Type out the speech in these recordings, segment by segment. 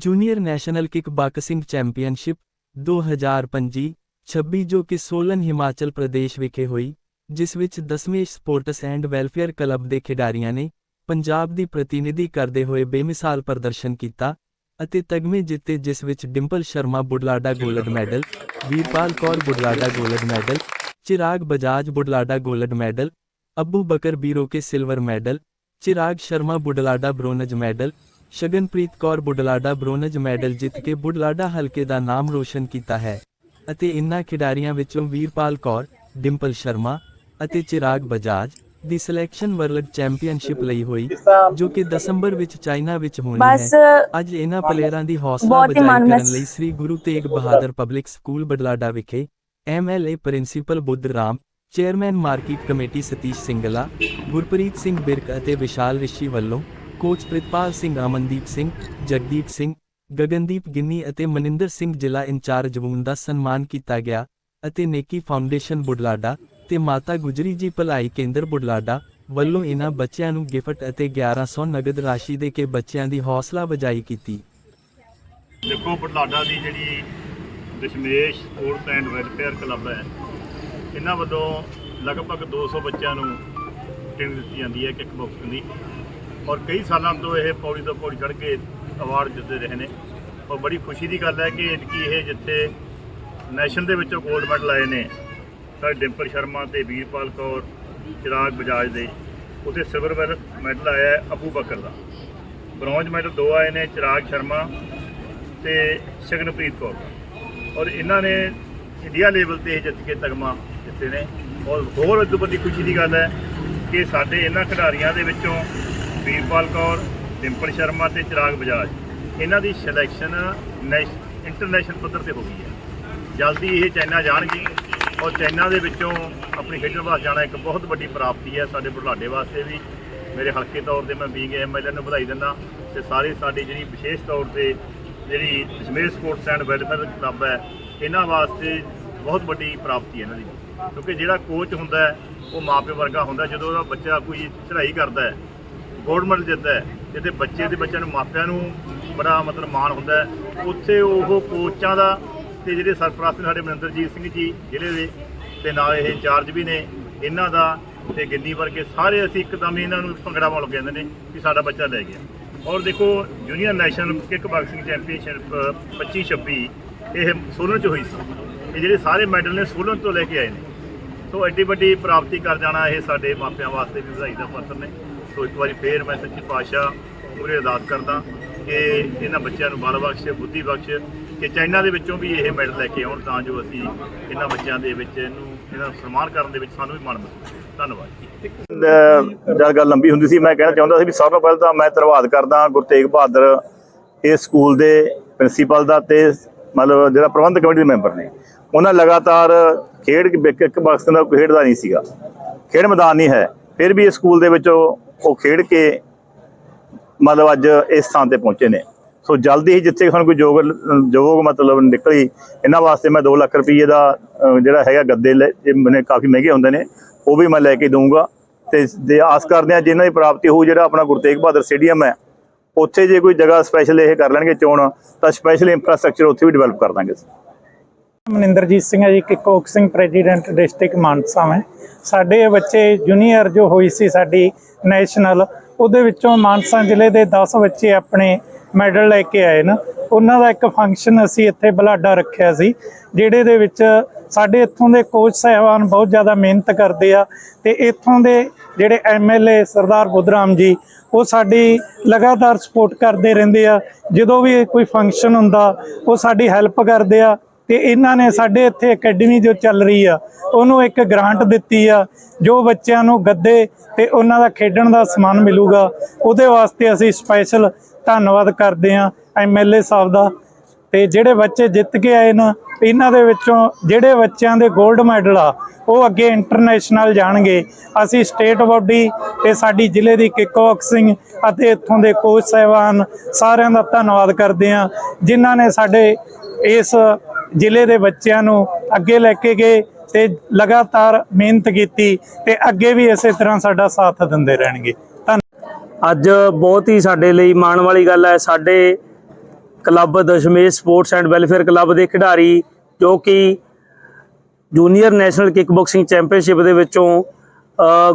Junior national kick boxing championship 2025 26 ਜੋ ਕਿ ਸੋਲਨ ਹਿਮਾਚਲ ਪ੍ਰਦੇਸ਼ ਵਿਖੇ ਹੋਈ, ਜਿਸ ਵਿੱਚ 10ਵੇਂ ਸਪੋਰਟਸ ਐਂਡ ਵੈਲਫੇਅਰ ਕਲੱਬ ਦੇ ਖਿਡਾਰੀਆਂ ਨੇ ਪੰਜਾਬ ਦੀ ਪ੍ਰਤੀਨਿਧੀ ਕਰਦੇ ਹੋਏ ਬੇਮਿਸਾਲ ਪ੍ਰਦਰਸ਼ਨ ਕੀਤਾ ਅਤੇ ਤਗਮੇ ਜਿੱਤੇ, ਜਿਸ ਵਿੱਚ Dimple Sharma Budhlada gold medal, Veerpal Kaur Budhlada gold medal, Chirag Bajaj Budhlada gold medal, Abu Bakar Biro ਕੇ silver medal, Chirag Sharma Budhlada bronze medal Shaganpreet Kaur Budhlada bronze medal ਜਿੱਤ ਕੇ ਬੁਢਲਾਡਾ ਹਲਕੇ ਦਾ ਨਾਮ ਰੋਸ਼ਨ ਕੀਤਾ ਹੈ ਅਤੇ ਇਨ੍ਹਾਂ ਖਿਡਾਰੀਆਂ ਵਿੱਚੋਂ ਵੀਰਪਾਲ ਕੌਰ ਡਿੰਪਲ ਸ਼ਰਮਾ ਅਤੇ ਚਿਰਾਗ ਬਜਾਜ ਦੀ ਸਿਲੈਕਸ਼ਨ ਵਰਲਡ ਚੈਂਪੀਅਨਸ਼ਿਪ ਲਈ ਹੋਈ ਜੋ ਕਿ ਦਸੰਬਰ ਵਿੱਚ ਚਾਈਨਾ ਵਿੱਚ ਹੋਣੀ ਹੈ। ਅੱਜ ਇਹਨਾਂ ਪਲੇਅਰਾਂ ਦੀ ਹੌਸਲਾ ਮਨ ਕਰਨ ਲਈ ਸ੍ਰੀ ਗੁਰੂ ਤੇਗ ਬਹਾਦਰ ਪਬਲਿਕ ਸਕੂਲ ਬਡਲਾਡਾ ਵਿਖੇ MLA principal Budh Ram chairman market committee Satish Singla Gurpreet Singh Birk ਅਤੇ ਵਿਸ਼ਾਲ ਰਿਸ਼ੀ ਵੱਲੋਂ ਕੋਚ ਪ੍ਰਿਤਪਾਲ ਸਿੰਘ ਅਮਨਦੀਪ ਸਿੰਘ ਜਗਦੀਪ ਸਿੰਘ ਗਗਨਦੀਪ ਗਿੰਨੀ ਅਤੇ ਮਨਿੰਦਰ ਸਿੰਘ ਜ਼ਿਲ੍ਹਾ ਇੰਚਾਰਜ ਵੂਨ ਦਾ ਸਨਮਾਨ ਕੀਤਾ ਗਿਆ ਅਤੇ ਨੇਕੀ ਫਾਊਂਡੇਸ਼ਨ ਬੁਢਲਾਡਾ ਤੇ ਮਾਤਾ ਗੁਜਰੀ ਜੀ ਭਲਾਈ ਕੇਂਦਰ ਬੁਢਲਾਡਾ ਵੱਲੋਂ ਇਨ੍ਹਾਂ ਬੱਚਿਆਂ ਨੂੰ ਗਿਫਟ ਅਤੇ 1100 ਨਗਦ ਰਾਸ਼ੀ ਦੇ ਕੇ ਬੱਚਿਆਂ ਦੀ ਹੌਸਲਾ ਵਜਾਈ ਕੀਤੀ। ਦੇਖੋ, ਬੁਢਲਾਡਾ ਦੀ ਜਿਹੜੀ Dashmesh sports and welfare club ਹੈ ਇਹਨਾਂ ਵੱਲੋਂ ਲਗਭਗ 200 ਬੱਚਿਆਂ ਨੂੰ ਟ੍ਰੇਨਿੰਗ ਦਿੱਤੀ ਜਾਂਦੀ ਹੈ ਕਿਕ ਬਾਕਸਿੰਗ ਦੀ। ਔਰ ਕਈ ਸਾਲਾਂ ਤੋਂ ਇਹ ਪੌੜੀ ਤੋਂ ਪੌੜੀ ਚੜ੍ਹ ਕੇ ਅਵਾਰਡ ਜਿੱਤਦੇ ਰਹੇ ਨੇ। ਔਰ ਬੜੀ ਖੁਸ਼ੀ ਦੀ ਗੱਲ ਹੈ ਕਿ ਇਨਕੀ ਇਹ ਜਿੱਥੇ ਨੈਸ਼ਨਲ ਦੇ ਵਿੱਚੋਂ 골ਡ ਮੈਡਲ ਆਏ ਨੇ, ਸਾਡੇ ਡਿੰਪਲ ਸ਼ਰਮਾ ਤੇ ਵੀਰਪਾਲ ਕੌਰ, ਚਿਰਾਗ ਬਜਾਜ ਦੇ, ਉੱਥੇ ਸਿਲਵਰ ਮੈਡਲ ਆਇਆ ਹੈ ਅਬੂ ਬਕਰ ਦਾ। ਬ੍ਰੌਂਜ ਮੈਡਲ ਦੋ ਆਏ ਨੇ, ਚਿਰਾਗ ਸ਼ਰਮਾ ਤੇ ਸ਼ਗਨਪ੍ਰੀਤ ਕੌਰ। ਔਰ ਇਹਨਾਂ ਨੇ ਇੰਡੀਆ ਲੈਵਲ ਤੇ ਇਹ ਜਿੱਤ ਕੇ ਤਗਮਾ ਜਿੱਤੇ ਨੇ। ਔਰ ਹੋਰ ਇਦੋਂ ਵੱਡੀ ਖੁਸ਼ੀ ਦੀ ਗੱਲ ਹੈ ਕਿ ਸਾਡੇ ਇਹਨਾਂ ਖਿਡਾਰੀਆਂ ਦੇ ਵਿੱਚੋਂ ਵੀਰਪਾਲ ਕੌਰ, ਡਿੰਪਲ ਸ਼ਰਮਾ ਤੇ ਚਿਰਾਗ ਬਜਾਜ। ਇਹਨਾਂ ਦੀ ਸਿਲੈਕਸ਼ਨ ਨੈਸ਼ ਇੰਟਰਨੈਸ਼ਨਲ ਪੱਧਰ ਤੇ ਹੋ ਗਈ ਹੈ। ਜਲਦੀ ਇਹ ਚਾਈਨਾ ਜਾਣਗੇ ਔਰ ਚਾਈਨਾ ਦੇ ਵਿੱਚੋਂ ਆਪਣੀ ਖੇਡਣ ਵਾਸਤੇ ਜਾਣਾ ਇੱਕ ਬਹੁਤ ਵੱਡੀ ਪ੍ਰਾਪਤੀ ਹੈ ਸਾਡੇ ਬੁਢਲਾਡੇ ਵਾਸਤੇ ਵੀ। ਮੇਰੇ ਹਲਕੇ ਤੌਰ ਤੇ ਮੈਂ ਬੀਂਗ ਐਮਐਲਏ ਨੂੰ ਵਧਾਈ ਦਿੰਦਾ ਤੇ ਸਾਰੀ ਸਾਡੀ ਜਿਹੜੀ ਵਿਸ਼ੇਸ਼ ਤੌਰ ਤੇ ਜਿਹੜੀ ਜਮੇਰ ਸਪੋਰਟਸ ਐਂਡ ਵੈਲਫੇਅਰ ਕਲੱਬ ਹੈ, ਇਹਨਾਂ ਵਾਸਤੇ ਬਹੁਤ ਵੱਡੀ ਪ੍ਰਾਪਤੀ ਹੈ ਇਹਨਾਂ ਦੀ। ਕਿਉਂਕਿ ਜਿਹੜਾ ਕੋਚ ਹੁੰਦਾ ਹੈ, ਉਹ ਮਾਪੇ ਵਰਗਾ ਹੁੰਦਾ ਜਦੋਂ ਉਹਦਾ ਬੱਚਾ ਕੋਈ ਚੜ੍ਹਾਈ ਕਰਦਾ ਹੈ ਗੋਲਡ ਮੈਡਲ ਜਿੱਤਦਾ ਹੈ, ਜਿੱਥੇ ਬੱਚੇ ਦੇ ਬੱਚਿਆਂ ਨੂੰ ਮਾਪਿਆਂ ਨੂੰ ਬੜਾ ਮਤਲਬ ਮਾਣ ਹੁੰਦਾ ਉੱਥੇ ਉਹ ਕੋਚਾਂ ਦਾ ਤੇ ਜਿਹੜੇ ਸਰਪ੍ਰਸਤ ਨੇ ਸਾਡੇ ਮਨਿੰਦਰਜੀਤ ਸਿੰਘ ਜੀ ਜ਼ਿਲ੍ਹੇ ਦੇ, ਤੇ ਨਾਲ ਇਹ ਇੰਚਾਰਜ ਵੀ ਨੇ, ਇਹਨਾਂ ਦਾ ਤੇ ਗਿੱਲੀ ਵਰਗੇ ਸਾਰੇ ਅਸੀਂ ਇੱਕਦਮ ਹੀ ਇਹਨਾਂ ਨੂੰ ਭੰਗੜਾ ਪਾਉਣ ਲੱਗ ਜਾਂਦੇ ਨੇ ਕਿ ਸਾਡਾ ਬੱਚਾ ਲੈ ਗਿਆ। ਔਰ ਦੇਖੋ junior national kickboxing championship 25 26 ਇਹ ਸੋਲਨ ਚ ਹੋਈ ਸੀ। ਇਹ ਜਿਹੜੇ ਸਾਰੇ ਮੈਡਲ ਨੇ ਸੋਲਨ ਤੋਂ ਲੈ ਕੇ ਆਏ ਨੇ। ਸੋ ਐਡੀ ਵੱਡੀ ਪ੍ਰਾਪਤੀ ਕਰ ਜਾਣਾ ਇਹ ਸਾਡੇ ਮਾਪਿਆਂ ਵਾਸਤੇ ਵੀ ਵਧਾਈ ਦਾ ਪੱਤਰ ਨੇ। ਸੋ ਇੱਕ ਵਾਰੀ ਫੇਰ ਮੈਂ ਸੱਚੀ ਪਾਤਸ਼ਾਹ ਪੂਰੇ ਅਰਦਾਸ ਕਰਦਾ ਕਿ ਇਹਨਾਂ ਬੱਚਿਆਂ ਨੂੰ ਬਲ ਬਖਸ਼, ਬੁੱਧੀ ਬਖਸ਼, ਕਿ ਚਾਈਨਾ ਦੇ ਵਿੱਚੋਂ ਵੀ ਇਹ ਮੈਡਲ ਲੈ ਕੇ ਆਉਣ ਤਾਂ ਜੋ ਅਸੀਂ ਇਹਨਾਂ ਬੱਚਿਆਂ ਦੇ ਵਿੱਚ ਇਹਨੂੰ, ਇਹਨਾਂ ਨੂੰ ਸਨਮਾਨ ਕਰਨ ਦੇ ਵਿੱਚ ਸਾਨੂੰ ਵੀ ਮਾਣ ਮਿਲੇ ਧੰਨਵਾਦ ਜਦ ਗੱਲ ਲੰਬੀ ਹੁੰਦੀ ਸੀ, ਮੈਂ ਕਹਿਣਾ ਚਾਹੁੰਦਾ ਸੀ ਵੀ ਸਭ ਤੋਂ ਪਹਿਲਾਂ ਤਾਂ ਮੈਂ ਧੰਨਵਾਦ ਕਰਦਾ ਗੁਰੂ ਤੇਗ ਬਹਾਦਰ ਇਸ ਸਕੂਲ ਦੇ ਪ੍ਰਿੰਸੀਪਲ ਦਾ ਤੇ ਮਤਲਬ ਜਿਹੜਾ ਪ੍ਰਬੰਧਕ ਕਮੇਟੀ ਦੇ ਮੈਂਬਰ ਨੇ। ਉਹਨਾਂ ਲਗਾਤਾਰ ਖੇਡ ਇੱਕ ਬਕਸ ਦਾ ਖੇਡਦਾ ਨਹੀਂ ਸੀਗਾ। ਖੇਡ ਮੈਦਾਨ ਨਹੀਂ ਹੈ, ਫਿਰ ਵੀ ਇਸ ਸਕੂਲ ਦੇ ਵਿੱਚ ਉਹ ਖੇਡ ਕੇ ਮਤਲਬ ਅੱਜ ਇਸ ਥਾਂ ਤੇ ਪਹੁੰਚੇ ਨੇ। ਸੋ ਜਲਦੀ ਹੀ ਜਿੱਥੇ ਸਾਨੂੰ ਕੋਈ ਯੋਗ ਯੋਗ ਮਤਲਬ ਨਿਕਲੀ, ਇਹਨਾਂ ਵਾਸਤੇ ਮੈਂ 2 ਲੱਖ ਰੁਪਏ ਦਾ ਜਿਹੜਾ ਹੈਗਾ ਗੱਦੇ ਲੈ, ਇਹ ਮੈਨੇ ਕਾਫੀ ਮਹਿੰਗੇ ਹੁੰਦੇ ਨੇ, ਉਹ ਵੀ ਮੈਂ ਲੈ ਕੇ ਦਊਂਗਾ। ਤੇ ਜੇ ਆਸ ਕਰਦੇ ਆ ਜਿਨ੍ਹਾਂ ਦੀ ਪ੍ਰਾਪਤੀ ਹੋਊ, ਜਿਹੜਾ ਆਪਣਾ ਗੁਰੂ ਤੇਗ ਬਹਾਦਰ ਸਟੇਡੀਅਮ ਹੈ, ਉੱਥੇ ਜੇ ਕੋਈ ਜਗ੍ਹਾ ਸਪੈਸ਼ਲ ਇਹ ਕਰ ਲੈਣਗੇ ਚੋਣ, ਤਾਂ ਸਪੈਸ਼ਲ ਇੰਫਰਾਸਟ੍ਰਕਚਰ ਉੱਥੇ ਵੀ ਡਿਵੈਲਪ ਕਰ ਦਾਂਗੇ ਮਨਿੰਦਰਜੀਤ ਸਿੰਘ ਹੈ ਜੀ ਕਿਕੋਕ ਸਿੰਘ ਪ੍ਰੈਜ਼ੀਡੈਂਟ ਡਿਸਟ੍ਰਿਕਟ ਮਾਨਸਾ ਮੈਂ। ਸਾਡੇ ਬੱਚੇ ਜੂਨੀਅਰ ਜੋ ਹੋਈ ਸੀ ਸਾਡੀ ਨੈਸ਼ਨਲ, ਉਹਦੇ ਵਿੱਚੋਂ ਮਾਨਸਾ ਜ਼ਿਲ੍ਹੇ ਦੇ 10 ਬੱਚੇ ਆਪਣੇ ਮੈਡਲ ਲੈ ਕੇ ਆਏ ਨੇ। ਉਹਨਾਂ ਦਾ ਇੱਕ ਫੰਕਸ਼ਨ ਅਸੀਂ ਇੱਥੇ ਬਲਾਡਾ ਰੱਖਿਆ ਸੀ ਜਿਹੜੇ ਦੇ ਵਿੱਚ ਸਾਡੇ ਇੱਥੋਂ ਦੇ ਕੋਚ ਸਹਿਬਾਨ ਬਹੁਤ ਜ਼ਿਆਦਾ ਮਿਹਨਤ ਕਰਦੇ ਆ ਤੇ ਇੱਥੋਂ ਦੇ ਜਿਹੜੇ ਐਮਐਲਏ ਸਰਦਾਰ ਬੁੱਧਰਾਮ ਜੀ, ਉਹ ਸਾਡੀ ਲਗਾਤਾਰ ਸਪੋਰਟ ਕਰਦੇ ਰਹਿੰਦੇ ਆ। ਜਦੋਂ ਵੀ ਕੋਈ ਫੰਕਸ਼ਨ ਹੁੰਦਾ, ਉਹ ਸਾਡੀ ਹੈਲਪ ਕਰਦੇ ਆ। ਤੇ ਇਹਨਾਂ ਨੇ ਸਾਡੇ ਇੱਥੇ ਅਕੈਡਮੀ ਜੋ ਚੱਲ ਰਹੀ ਆ, ਉਹਨੂੰ ਇੱਕ ਗ੍ਰਾਂਟ ਦਿੱਤੀ ਆ, ਜੋ ਬੱਚਿਆਂ ਨੂੰ ਗੱਦੇ ਤੇ ਉਹਨਾਂ ਦਾ ਖੇਡਣ ਦਾ ਸਮਾਨ ਮਿਲੂਗਾ, ਉਹਦੇ ਵਾਸਤੇ ਅਸੀਂ ਸਪੈਸ਼ਲ ਧੰਨਵਾਦ ਕਰਦੇ ਆ ਐਮਐਲਏ ਸਾਹਿਬ ਦਾ। ਤੇ ਜਿਹੜੇ ਬੱਚੇ ਜਿੱਤ ਕੇ ਆਏ ਨਾ, ਇਹਨਾਂ ਦੇ ਵਿੱਚੋਂ ਜਿਹੜੇ ਬੱਚਿਆਂ ਦੇ 골ਡ ਮੈਡਲ ਆ, ਉਹ ਅੱਗੇ ਇੰਟਰਨੈਸ਼ਨਲ ਜਾਣਗੇ। ਅਸੀਂ ਸਟੇਟ ਬਾਡੀ ਤੇ ਸਾਡੀ ਜ਼ਿਲ੍ਹੇ ਦੀ ਕਿਕਬਾਕਸਿੰਗ ਅਤੇ ਇੱਥੋਂ ਦੇ ਕੋਚ ਸਹਿਬਾਨ ਸਾਰਿਆਂ ਦਾ ਧੰਨਵਾਦ ਕਰਦੇ ਆ ਜਿਨ੍ਹਾਂ ਨੇ ਸਾਡੇ ਇਸ ਜ਼ਿਲ੍ਹੇ ਦੇ ਬੱਚਿਆਂ ਨੂੰ ਅੱਗੇ ਲੈ ਕੇ ਗਏ ਤੇ ਲਗਾਤਾਰ ਮਿਹਨਤ ਕੀਤੀ ਤੇ ਅੱਗੇ ਵੀ ਇਸੇ ਤਰ੍ਹਾਂ ਸਾਡਾ ਸਾਥ ਦਿੰਦੇ ਰਹਿਣਗੇ। ਧੰਨ ਅੱਜ ਬਹੁਤ ਹੀ ਸਾਡੇ ਲਈ ਮਾਣ ਵਾਲੀ ਗੱਲ ਹੈ, ਸਾਡੇ club Dashmesh sports and welfare club ਦੇ ਖਿਡਾਰੀ ਜੋ ਕਿ junior national kickboxing championship ਦੇ ਵਿੱਚੋਂ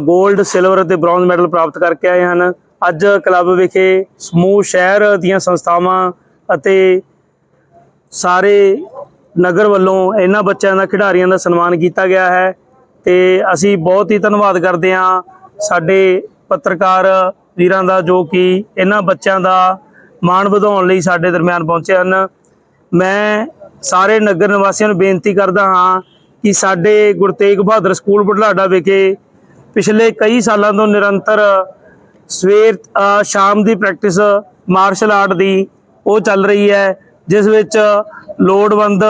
골ਡ ਸਿਲਵਰ ਅਤੇ ਬ੍ਰੌਂਜ਼ ਮੈਡਲ ਪ੍ਰਾਪਤ ਕਰਕੇ ਆਏ ਹਨ। ਅੱਜ ਕਲੱਬ ਵਿਖੇ ਸਮੂਹ ਸ਼ਹਿਰ ਦੀਆਂ ਸੰਸਥਾਵਾਂ ਅਤੇ ਸਾਰੇ ਨਗਰ ਵੱਲੋਂ ਇਹਨਾਂ ਬੱਚਿਆਂ ਦਾ, ਖਿਡਾਰੀਆਂ ਦਾ ਸਨਮਾਨ ਕੀਤਾ ਗਿਆ ਹੈ ਤੇ ਅਸੀਂ ਬਹੁਤ ਹੀ ਧੰਨਵਾਦ ਕਰਦੇ ਹਾਂ ਸਾਡੇ ਪੱਤਰਕਾਰ ਵੀਰਾਂ ਦਾ, ਜੋ ਕਿ ਇਹਨਾਂ ਬੱਚਿਆਂ ਦਾ ਮਾਣ ਵਧਾਉਣ ਲਈ ਸਾਡੇ ਦਰਮਿਆਨ ਪਹੁੰਚੇ ਹਨ। ਮੈਂ ਸਾਰੇ ਨਗਰ ਨਿਵਾਸੀਆਂ ਨੂੰ ਬੇਨਤੀ ਕਰਦਾ ਹਾਂ ਕਿ ਸਾਡੇ ਗੁਰਤੇਗ ਬਹਾਦਰ ਸਕੂਲ ਬੁਢਲਾਡਾ ਵਿਖੇ ਪਿਛਲੇ ਕਈ ਸਾਲਾਂ ਤੋਂ ਨਿਰੰਤਰ ਸਵੇਰ ਸ਼ਾਮ ਦੀ ਪ੍ਰੈਕਟਿਸ, ਮਾਰਸ਼ਲ ਆਰਟ ਦੀ ਉਹ ਚੱਲ ਰਹੀ ਹੈ। ਜਿਸ ਵਿੱਚ ਲੋੜਵੰਦ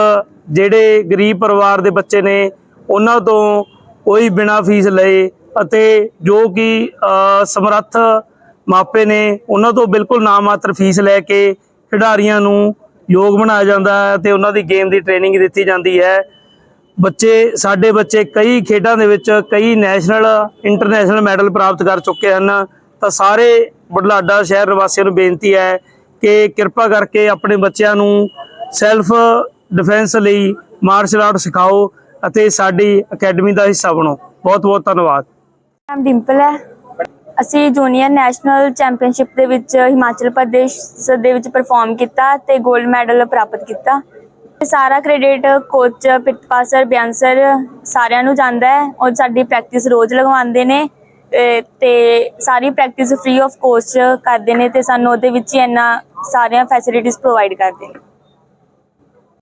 ਜਿਹੜੇ ਗਰੀਬ ਪਰਿਵਾਰ ਦੇ ਬੱਚੇ ਨੇ, ਉਹਨਾਂ ਤੋਂ ਕੋਈ ਬਿਨਾਂ ਫੀਸ ਲਏ ਅਤੇ ਜੋ ਕਿ ਸਮਰੱਥ ਮਾਪੇ ਨੇ, ਉਹਨਾਂ ਤੋਂ ਬਿਲਕੁਲ ਨਾਮਾਤਰ ਫੀਸ ਲੈ ਕੇ ਖਿਡਾਰੀਆਂ ਨੂੰ ਯੋਗ ਬਣਾਇਆ ਜਾਂਦਾ ਹੈ ਤੇ ਉਹਨਾਂ ਦੀ ਗੇਮ ਦੀ ਟ੍ਰੇਨਿੰਗ ਦਿੱਤੀ ਜਾਂਦੀ ਹੈ। ਬੱਚੇ, ਸਾਡੇ ਬੱਚੇ ਕਈ ਖੇਡਾਂ ਦੇ ਵਿੱਚ ਕਈ ਨੈਸ਼ਨਲ, ਇੰਟਰਨੈਸ਼ਨਲ ਮੈਡਲ ਪ੍ਰਾਪਤ ਕਰ ਚੁੱਕੇ ਹਨ। ਤਾਂ ਸਾਰੇ ਬੁਢਲਾਡਾ ਸ਼ਹਿਰ ਨਿਵਾਸੀਆਂ ਨੂੰ ਬੇਨਤੀ ਹੈ ਕਿ ਕਿਰਪਾ ਕਰਕੇ ਆਪਣੇ ਬੱਚਿਆਂ ਨੂੰ ਸੈਲਫ ਡਿਫੈਂਸ ਲਈ ਮਾਰਸ਼ਲ ਆਰਟ ਸਿਖਾਓ ਅਤੇ ਸਾਡੀ ਅਕੈਡਮੀ ਦਾ ਹਿੱਸਾ ਬਣੋ। ਬਹੁਤ ਬਹੁਤ ਧੰਨਵਾਦ। ਨਾਮ ਡਿੰਪਲ ਹੈ। ਅਸੀਂ ਜੂਨੀਅਰ ਨੈਸ਼ਨਲ ਚੈਂਪੀਅਨਸ਼ਿਪ ਦੇ ਵਿੱਚ ਹਿਮਾਚਲ ਪ੍ਰਦੇਸ਼ ਦੇ ਵਿੱਚ ਪਰਫਾਰਮ ਕੀਤਾ ਤੇ 골ਡ ਮੈਡਲ ਪ੍ਰਾਪਤ ਕੀਤਾ। ਸਾਰਾ ਕ੍ਰੈਡਿਟ ਕੋਚ ਪਿਤਪਾ ਸਰ ਬਿਆਨ ਸਰ ਸਾਰਿਆਂ ਨੂੰ ਜਾਂਦਾ ਹੈ। ਔਰ ਸਾਡੀ ਪ੍ਰੈਕਟਿਸ ਰੋਜ਼ ਲਗਵਾਉਂਦੇ ਨੇ। ਤੇ ਸਾਰੀ ਪ੍ਰੈਕਟਿਸ ਫ੍ਰੀ ਆਫ ਕੋਸਟ ਕਰਦੇ ਨੇ ਤੇ ਸਾਨੂੰ ਉਹਦੇ ਵਿੱਚ ਹੀ ਇੰਨਾ ਸਾਰੀਆਂ ਫੈਸਿਲਿਟੀਆਂ ਪ੍ਰੋਵਾਈਡ ਕਰਦੇ ਨੇ।